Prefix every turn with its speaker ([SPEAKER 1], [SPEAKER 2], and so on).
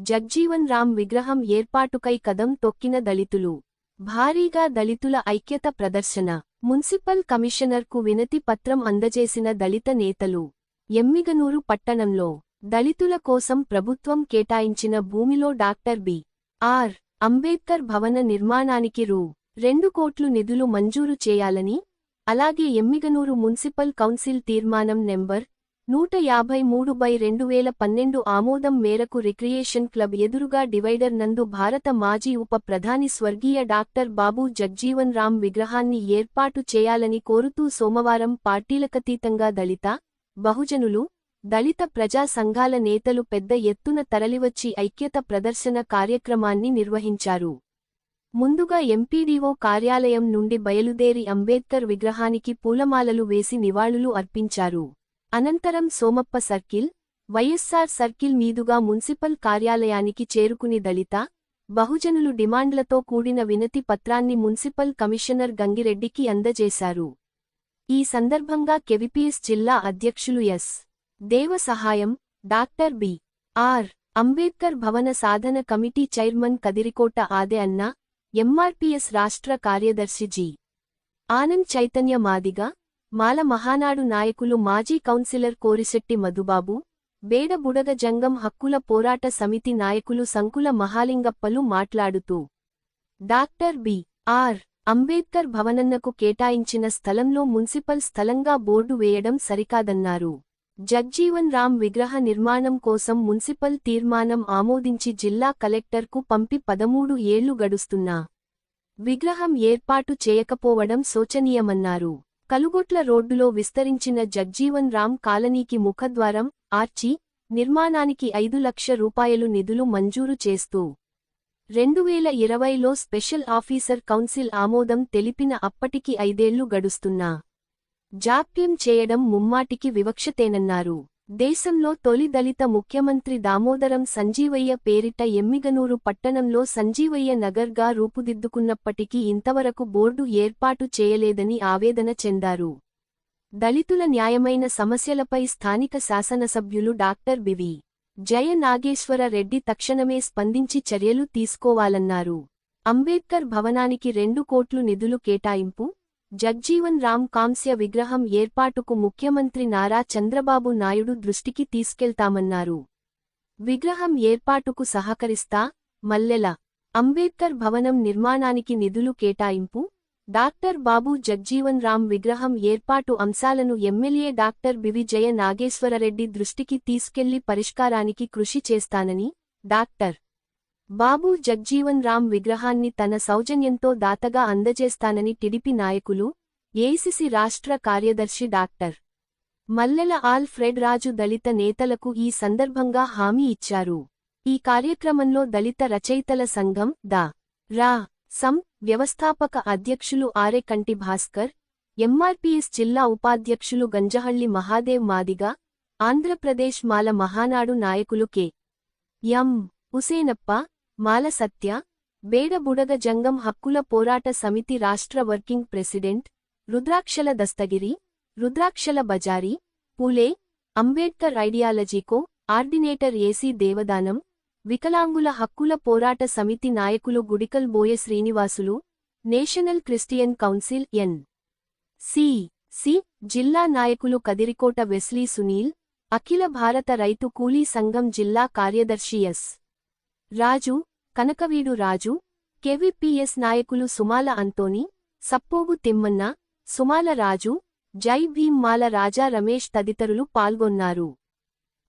[SPEAKER 1] జగ్జీవన్ రామ్ విగ్రహం ఏర్పాటుకై కదం తొక్కిన దళితులు. భారీగా దళితుల ఐక్యత ప్రదర్శన. మున్సిపల్ కమిషనర్కు వినతి పత్రం అందజేసిన దళిత నేతలు. ఎమ్మిగనూరు పట్టణంలో దళితుల కోసం ప్రభుత్వం కేటాయించిన భూమిలో డాక్టర్ బి. ఆర్. అంబేద్కర్ భవన నిర్మాణానికి రూ. రెండు కోట్లు నిధులు మంజూరు చేయాలని అలాగే ఎమ్మిగనూరు మున్సిపల్ కౌన్సిల్ తీర్మానం నెంబర్ నూట యాభై మూడు బై రెండు వేల పన్నెండు ఆమోదం మేరకు రిక్రియేషన్ క్లబ్ ఎదురుగా డివైడర్ నందు భారత మాజీ ఉప ప్రధాని స్వర్గీయ డాక్టర్ బాబు జగ్జీవన్ రామ్ విగ్రహాన్ని ఏర్పాటు చేయాలని కోరుతూ సోమవారం పార్టీలకతీతంగా దళిత బహుజనులు దళిత ప్రజా సంఘాల నేతలు పెద్ద ఎత్తున తరలివచ్చి ఐక్యత ప్రదర్శన కార్యక్రమాన్ని నిర్వహించారు. ముందుగా ఎంపీడీఓ కార్యాలయం నుండి బయలుదేరి అంబేద్కర్ విగ్రహానికి పూలమాలలు వేసి నివాళులు అర్పించారు. అనంతరం సోమప్ప సర్కిల్ వైఎస్సార్ సర్కిల్ మీదుగా మున్సిపల్ కార్యాలయానికి చేరుకుని దళిత బహుజనులు డిమాండ్లతో కూడిన వినతి పత్రాన్ని మున్సిపల్ కమిషనర్ గంగిరెడ్డికి అందజేశారు. ఈ సందర్భంగా కెవిపిఎస్ జిల్లా అధ్యక్షులు ఎస్. దేవ సహాయం డాక్టర్ బి. ఆర్. అంబేద్కర్ భవన సాధన కమిటీ చైర్మన్ కదిరికోట ఆదే అన్న ఎంఆర్పిఎస్ రాష్ట్ర కార్యదర్శి జి. ఆనంద్ చైతన్య మాదిగా మాల మహానాడు నాయకులు మాజీ కౌన్సిలర్ కోరిశెట్టి మధుబాబు బేడ బుడగ జంగం హక్కుల పోరాట సమితి నాయకులు సంకుల మహాలింగప్పలు మాట్లాడుతూ డాక్టర్ బి. ఆర్. అంబేద్కర్ భవనన్నకు కేటాయించిన స్థలంలో మున్సిపల్ స్థలంగా బోర్డు వేయడం సరికాదన్నారు. జగ్జీవన్ రామ్ విగ్రహ నిర్మాణం కోసం మున్సిపల్ తీర్మానం ఆమోదించి జిల్లా కలెక్టర్కు పంపి పదమూడు ఏళ్ళు గడుస్తున్నా విగ్రహం ఏర్పాటు చేయకపోవడం శోచనీయమన్నారు. కలుగొట్ల రోడ్డులో విస్తరించిన జగ్జీవన్ రామ్ కాలనీకి ముఖద్వారం ఆర్చి నిర్మాణానికి ఐదు లక్ష రూపాయలు నిధులు మంజూరు చేస్తూ రెండువేల ఇరవైలో స్పెషల్ ఆఫీసర్ కౌన్సిల్ ఆమోదం తెలిపిన అప్పటికి ఐదేళ్ళు గడుస్తున్నా. జాప్యం చేయడం ముమ్మాటికి వివక్షతేనన్నారు. దేశంలో తొలి దళిత ముఖ్యమంత్రి దామోదరం సంజీవయ్య పేరిట ఎమ్మిగనూరు పట్టణంలో సంజీవయ్య నగర్గా రూపుదిద్దుకున్నప్పటికీ ఇంతవరకు బోర్డు ఏర్పాటు చేయలేదని ఆవేదన చెందారు. దళితుల న్యాయమైన సమస్యలపై స్థానిక శాసనసభ్యులు డాక్టర్ బివి. జయ నాగేశ్వర రెడ్డి తక్షణమే స్పందించి చర్యలు తీసుకోవాలన్నారు. అంబేద్కర్ భవనానికి రెండు కోట్లు నిధులు కేటాయింపు జగ్జీవన్ రామ్ కాంస్య విగ్రహం ఏర్పాటుకు ముఖ్యమంత్రి నారా చంద్రబాబు నాయుడు దృష్టికి తీసుకెళ్తామన్నారు. విగ్రహం ఏర్పాటుకు సహకరిస్తా మల్లెల అంబేద్కర్ భవనం నిర్మాణానికి నిధులు కేటాయింపు డాక్టర్ బాబు జగ్జీవన్ రామ్ విగ్రహం ఏర్పాటు అంశాలను ఎమ్మెల్యే డాక్టర్ బివిజయ నాగేశ్వరరెడ్డి దృష్టికి తీసుకెళ్ళి పరిష్కారానికి కృషి చేస్తానని డాక్టర్ బాబు జగ్జీవన్ రామ్ విగ్రహాన్ని తన సౌజన్యంతో దాతగా అందజేస్తానని టిడిపి నాయకులు ఏసిసి రాష్ట్ర కార్యదర్శి doctor Mallela Alfred Raju దళిత నేతలకు ఈ సందర్భంగా హామీ ఇచ్చారు. ఈ కార్యక్రమంలో దళిత రచయితల సంఘం దా రా. సం. వ్యవస్థాపక అధ్యక్షులు ఆరెకంటి భాస్కర్ ఎంఆర్పీఎస్ జిల్లా ఉపాధ్యక్షులు గంజహళ్ళి మహాదేవ్ మాదిగా ఆంధ్రప్రదేశ్ మాల మహానాడు నాయకులు కె. ఎం. ఉసేనప్ప మాలసత్య బేడబుడగ జంగం హక్కుల పోరాట సమితి రాష్ట్ర working president Rudrakshala Dastagiri Rudrakshala Bazari Phule Ambedkar ideology coordinator AC Devadanam వికలాంగుల హక్కుల పోరాట సమితి నాయకులు Gudikal Boya Srinivasulu national Christian council N. C. C. జిల్లా నాయకులు కదిరికోట వెస్లీ సునీల్ అఖిల భారత రైతు కూలీ సంఘం జిల్లా కార్యదర్శి ఎస్. రాజు కనకవీడు రాజు కెవిపిఎస్ నాయకులు సుమాల అంతోని సప్పోగు తిమ్మన్న సుమాల రాజు జై భీమ్మాల రాజా రమేష్ తదితరులు పాల్గొన్నారు.